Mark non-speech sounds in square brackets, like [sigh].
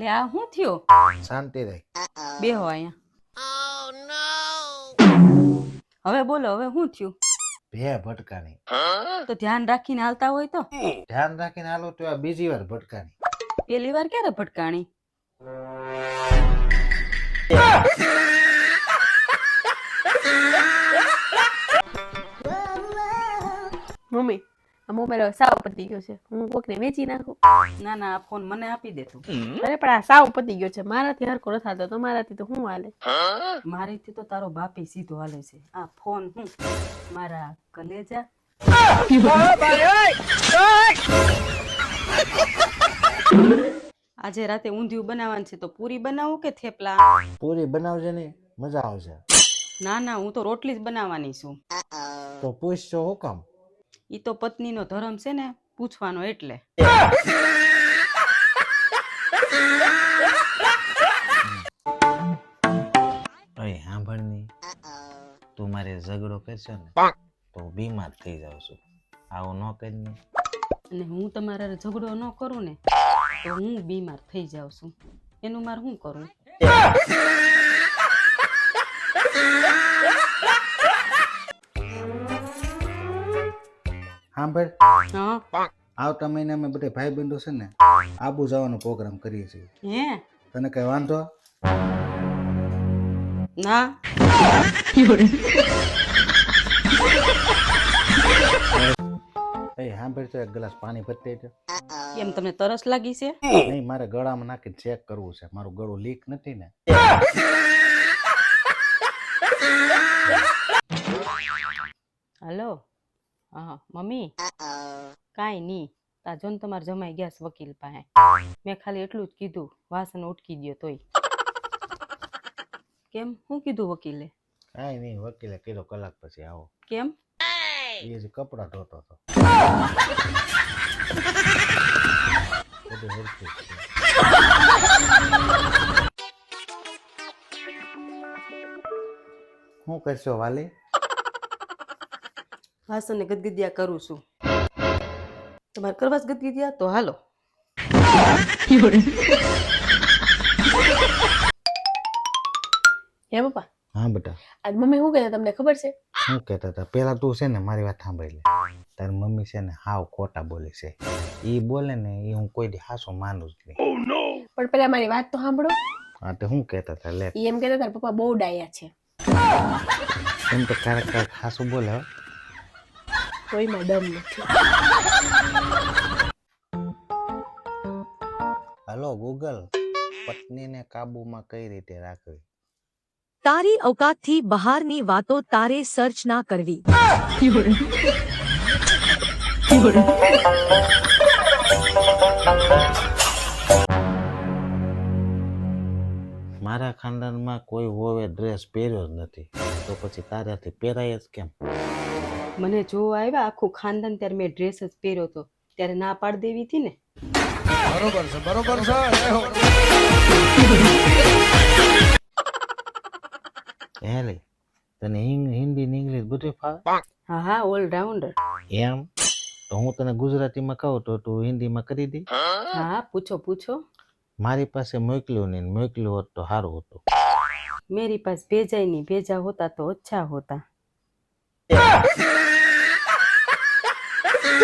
એટલે આ શું થયું? શાંતિ રહી. બે હો અહીંયા. હવે બોલો હવે શું થયું? ભે ભટકાની. તો ધ્યાન રાખીને હાલતા હોય તો? ધ્યાન રાખીને હાલો તો આ બીજી વાર ભટકાની. પેલી વાર ક્યારે ભટકાણી? મમ્મી આ મોબાઈલ સાવ પતી ગયો છે. હું કોકને વેચી નાખું. ના ના આ ફોન મને આપી દે તું. અરે પણ આ સાવ પતી ગયો છે. મારાથી હરકો નથી હાલતો તો મારાથી તો હું હાલે? મારીથી તો તારો બાપી સીધો હાલે છે. આ ફોન હું? મારા કલેજા? આજે રાતે ઊંધિયું બનાવવાનું છે તો પૂરી બનાવું કે થેપલા? પૂરી બનાવજે ને મજા આવશે ના ના હું તો રોટલી જ બનાવવાની છું. તો પૂછશો હું કામ? ઈ તો પત્નીનો ધર્મ છે ને પૂછવાનો એટલે. સાંભળની. તું મારે ઝઘડો કરશો ને તો બીમાર થઈ જાવ છું. આવું ન કરીને અને હું તમારા ઝઘડો ન કરું ને તો હું બીમાર થઈ જાઉં છું. એનું મારે શું કરું સાંભળ. આવતા મહિને અમે બધા ભાઈ બંધો છે ને આબુ જવાનો પ્રોગ્રામ કરીએ છીએ. તને કઈ વાંધો? ના. એ સાંભળ તો એક ગ્લાસ પાણી ભરી દેજો. કેમ તમને તરસ લાગી છે? નહીં મારે ગળામાં નાખીને ચેક કરવું છે. મારું ગળું લીક નથી ને. હા મમ્મી. કાંઈ નહીં. તા જો ને તમારે જમાઈ ગયા છે વકીલ પાસે. મેં ખાલી એટલું જ કીધું. વાસણ ઉટકી દો તોય. કેમ? શું કીધું વકીલે? કાંઈ નહીં વકીલે કીધો કલાક પછી આવો. કેમ? એ જ કપડાં ધોતો હતો. બધું હરખું શું કરશો વાલી? વાસણને ગદગદિયા કરું છું. તમારે કરવા ગદગદિયા? તો હાલો. [laughs] હે પપ્પા? હા બેટા. આજ મમ્મી શું કહેતા તમને ખબર છે? શું કહેતા હતા? પેલા તું છે ને મારી વાત સાંભળી લે. તારી મમ્મી છે ને હાવ ખોટા બોલે છે. એ બોલે ને એ હું કોઈ દી હાસો માનું જ નહીં. પણ પહેલા મારી વાત તો સાંભળો. હા તો શું કહેતા હતા? લે. એમ કહેતા તારા પપ્પા બહુ ડાયા છે. એમ તો ક્યારેક ક્યારેક હાસું બોલે હો. કોઈમાં દમ નથી હલો ગૂગલ પત્નીને કાબુમાં કઈ રીતે રાખવી તારી અવકાતથી બહારની વાતો તારે સર્ચ ના કરવી. મારા ખાનદાનમાં કોઈ હોવે ડ્રેસ પહેર્યો જ નથી. તો પછી તારાથી પહેરાય જ કેમ? મને જો આવ્યા આખું ખાનદાન ત્યારે મેં ડ્રેસ જ પહેર્યો હતો. ત્યારે ના પાડ દેવી હતી ને. બરોબર છે બરોબર છે. હેલે તને હિન્દી ને ઇંગ્લિશ બધું હા હા ઓલરાઉન્ડર એમ? તો હું તને ગુજરાતીમાં કહું તો તું હિન્દીમાં કરી દે. હા પૂછો પૂછો. મારી પાસે મોકલ્યું નહીં મોકલ્યું હોત તો સારું હતું. મેરી પાસે ભેજાય નહીં ભેજા હોતા તો ઓછા હોતા.